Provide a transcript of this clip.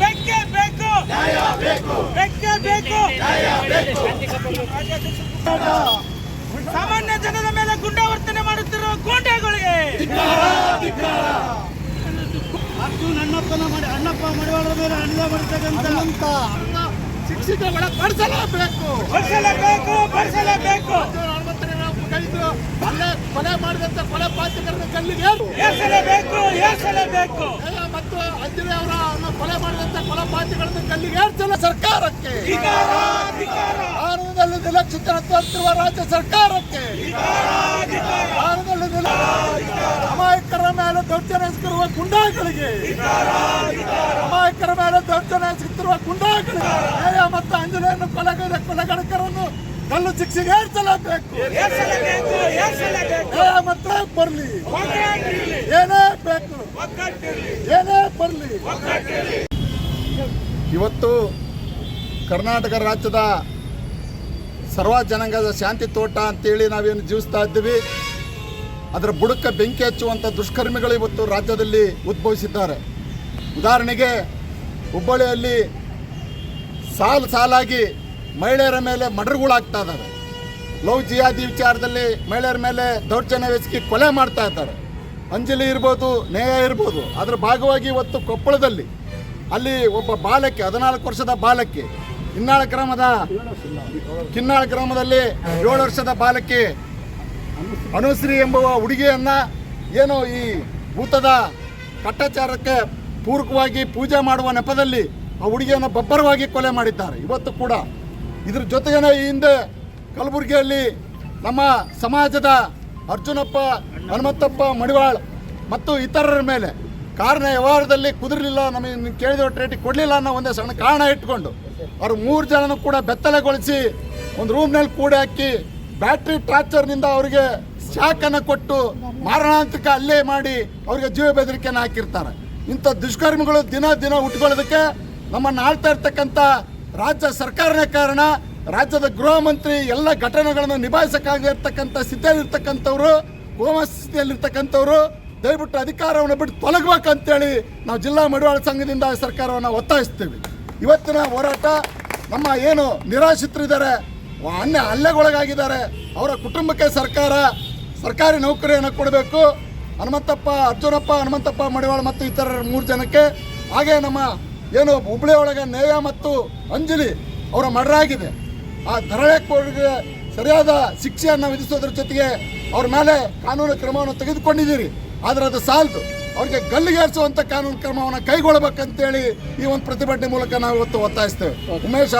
ಬೇಕೇ ಬೇಕು. ನ್ಯಾಯ ಬೇಕು. ಸಾಮಾನ್ಯ ಜನರ ಮೇಲೆ ಗುಂಡಾವರ್ತನೆ ಮಾಡುತ್ತಿರುವ ಗೂಂಡಾಗಳಿಗೆ. ಅರ್ಜುನ್ ಅಣ್ಣಪ್ಪನ ಮಾಡಿ ಅಣ್ಣಪ್ಪ ಮಡಿವಾಳರ ಮೇಲೆ ಹಲ್ಲೆ ಮಾಡಿರ್ತಕ್ಕಂಥ ಶಿಕ್ಷಿತಗಳ ಪಡಿಸಲೇಬೇಕು ಬಳಸಲೇಬೇಕು ಬಳಸಲೇಬೇಕು ಕೊಲೆ ಕೊಲೆ ಮಾಡಿದಂತ ಕೊಲೆ ಪಾತ್ರ ಕಲ್ಲಿಗೆ ಏರ್ಸಲೇಬೇಕು ಏರ್ಸಲೇಬೇಕು ಮತ್ತು ಅಂಜಲಿ ಅವರ ಕೊಲೆ ಮಾಡಿದಂತ ಕೊಲೆ ಪಾತಕರನ್ನ ಕಲ್ಲಿಗೆ ಏರ್ಸಲ್ಲ ಸರ್ಕಾರಕ್ಕೆ. ಭಾರತದಲ್ಲಿ ನಿರ್ಲಕ್ಷಿತ ನಿಲಕ್ಷಿತರತ್ವ ರಾಜ್ಯ ಸರ್ಕಾರಕ್ಕೆ. ಭಾರತದಲ್ಲಿ ಅಮಾಯಕರ ಮೇಲೆ ದೌರ್ಜನ್ಯ ಎಸಗಿರುವ ಗುಂಡಾಗಳಿಗೆ ಅಮಾಯಕರ ಮೇಲೆ ದೌರ್ಜನ್ಯ ಎಸಗುತ್ತಿರುವ ಗುಂಡಾಗಳಿಗೆ ನ್ಯಾಯ ಮತ್ತು ಅಂಜಲಿಯನ್ನು ಕೊಲೆಗೈದ ಕೊಲೆಗಡಕರನ್ನು ಕಲ್ಲು ಶಿಕ್ಷೆಗೆ ಏರ್ಸಲೇಬೇಕು. ನ್ಯಾಯ ಮತ್ತೆ ಬರಲಿ. ಏನೇ ಬೇಕು. ಬರಲಿ. ಇವತ್ತು ಕರ್ನಾಟಕ ರಾಜ್ಯದ ಸರ್ವ ಜನಾಂಗದ ಶಾಂತಿ ತೋಟ ಅಂತೇಳಿ ನಾವೇನು ಜೀವಿಸ್ತಾ ಇದ್ದೀವಿ. ಅದರ ಬುಡಕ್ಕೆ ಬೆಂಕಿ ಹಚ್ಚುವಂಥ ದುಷ್ಕರ್ಮಿಗಳು ಇವತ್ತು ರಾಜ್ಯದಲ್ಲಿ ಉದ್ಭವಿಸಿದ್ದಾರೆ. ಉದಾಹರಣೆಗೆ ಹುಬ್ಬಳ್ಳಿಯಲ್ಲಿ ಸಾಲು ಸಾಲಾಗಿ ಮಹಿಳೆಯರ ಮೇಲೆ ಮರ್ಡರ್ಗಳಾಗ್ತಾ ಇದ್ದಾರೆ ಲವ್ ಜಿಯಾದಿ ವಿಚಾರದಲ್ಲಿ ಮಹಿಳೆಯರ ಮೇಲೆ ದೌರ್ಜನ್ಯವೆಸಗಿ ಕೊಲೆ ಮಾಡ್ತಾ ಇದ್ದಾರೆ. ಅಂಜಲಿ ಇರ್ಬೋದು, ನೇಯ ಇರ್ಬೋದು ಅದರ ಭಾಗವಾಗಿ ಇವತ್ತು ಕೊಪ್ಪಳದಲ್ಲಿ, ಅಲ್ಲಿ ಒಬ್ಬ ಬಾಲಕಿ, ಹದಿನಾಲ್ಕು ವರ್ಷದ ಬಾಲಕಿ ಇನ್ನಾಳ ಗ್ರಾಮದ, ಕಿನ್ನಾಳ ಗ್ರಾಮದಲ್ಲಿ ಏಳು ವರ್ಷದ ಬಾಲಕಿ ಅನುಶ್ರೀ ಎಂಬುವ ಹುಡುಗಿಯನ್ನ ಏನು ಈ ಭೂತದ ಕಟ್ಟಾಚಾರಕ್ಕೆ ಪೂರಕವಾಗಿ ಪೂಜೆ ಮಾಡುವ ನೆಪದಲ್ಲಿ ಆ ಹುಡುಗಿಯನ್ನು ಬಬ್ಬರವಾಗಿ ಕೊಲೆ ಮಾಡಿದ್ದಾರೆ. ಇವತ್ತು ಕೂಡ ಇದ್ರ ಜೊತೆಗೇನೆ ಈ ಹಿಂದೆ ಕಲಬುರಗಿಯಲ್ಲಿ ನಮ್ಮ ಸಮಾಜದ ಅರ್ಜುನಪ್ಪ, ಹನುಮಂತಪ್ಪ, ಮಡಿವಾಳ್ ಮತ್ತು ಇತರರ ಮೇಲೆ. ಕಾರಣ ವ್ಯವಹಾರದಲ್ಲಿ ಕುದುರಲಿಲ್ಲ, ನಮಗೆ ಕೇಳಿದ ರೇಟಿಗೆ ಕೊಡಲಿಲ್ಲ ಅನ್ನೋ ಒಂದೇ ಸಣ್ಣ ಕಾರಣ ಇಟ್ಕೊಂಡು. ಅವರು ಮೂರು ಜನನೂ ಕೂಡ ಬೆತ್ತಲೆಗೊಳಿಸಿ ಒಂದು ರೂಮ್ನಲ್ಲಿ ಕೂಡಿ ಹಾಕಿ ಬ್ಯಾಟ್ರಿ ಟಾರ್ಚರ್ನಿಂದ ಅವರಿಗೆ ಶಾಖನ್ನು ಕೊಟ್ಟು ಮಾರಣಾಂತಿಕ ಅಲ್ಲೇ ಮಾಡಿ ಅವರಿಗೆ ಜೀವ ಬೆದರಿಕೆಯನ್ನು ಹಾಕಿರ್ತಾರೆ. ಇಂಥ ದುಷ್ಕರ್ಮಿಗಳು ದಿನ ದಿನ ಹುಟ್ಕೊಳ್ಳೋದಕ್ಕೆ ನಮ್ಮನ್ನು ಆಳ್ತಾ ಇರ್ತಕ್ಕಂಥ ರಾಜ್ಯ ಸರ್ಕಾರನೇ ಕಾರಣ. ರಾಜ್ಯದ ಗೃಹ ಮಂತ್ರಿ ಎಲ್ಲ ಘಟನೆಗಳನ್ನು ನಿಭಾಯಿಸಕ್ಕಾಗಿರ್ತಕ್ಕಂಥ ಸ್ಥಿತಿಯಲ್ಲಿರ್ತಕ್ಕಂಥವ್ರು ಕೋಮ ಸ್ಥಿತಿಯಲ್ಲಿರ್ತಕ್ಕಂಥವ್ರು, ದಯವಿಟ್ಟು ಅಧಿಕಾರವನ್ನು ಬಿಟ್ಟು ತೊಲಗಬೇಕಂತೇಳಿ ನಾವು ಜಿಲ್ಲಾ ಮಡಿವಾಳ ಸಂಘದಿಂದ ಸರ್ಕಾರವನ್ನು ಒತ್ತಾಯಿಸ್ತೀವಿ. ಇವತ್ತಿನ ಹೋರಾಟ ನಮ್ಮ ಏನು ನಿರಾಶ್ರಿತರಿದ್ದಾರೆ, ಅನ್ಯ ಹಲ್ಲೆಗೊಳಗಾಗಿದ್ದಾರೆ. ಅವರ ಕುಟುಂಬಕ್ಕೆ ಸರ್ಕಾರ, ಸರ್ಕಾರಿ ನೌಕರಿಯನ್ನು ಕೊಡಬೇಕು. ಹನುಮಂತಪ್ಪ, ಅರ್ಜುನಪ್ಪ, ಹನುಮಂತಪ್ಪ ಮಡಿವಾಳ ಮತ್ತು ಇತರ ಮೂರು ಜನಕ್ಕೆ. ಹಾಗೆ ನಮ್ಮ ಏನು ಹುಬ್ಳಿ ಒಳಗೆ ನೇಯ ಮತ್ತು ಅಂಜಲಿ ಅವರ ಮರ್ಡರ್ ಆ ಧರಳೆಗೆ ಸರಿಯಾದ ಶಿಕ್ಷೆಯನ್ನು ವಿಧಿಸೋದ್ರ ಜೊತೆಗೆ ಅವ್ರ ಮೇಲೆ ಕಾನೂನು ಕ್ರಮವನ್ನು ತೆಗೆದುಕೊಂಡಿದ್ದೀರಿ. ಆದರೆ ಅದು ಸಾಲದು. ಅವ್ರಿಗೆ ಗಲ್ಲಿಗೇರಿಸುವಂಥ ಕಾನೂನು ಕ್ರಮವನ್ನು ಕೈಗೊಳ್ಳಬೇಕಂತೇಳಿ ಈ ಒಂದು ಪ್ರತಿಭಟನೆ ಮೂಲಕ ನಾವು ಇವತ್ತು ಒತ್ತಾಯಿಸ್ತೇವೆ ಉಮೇಶ್ ಅವ್ರು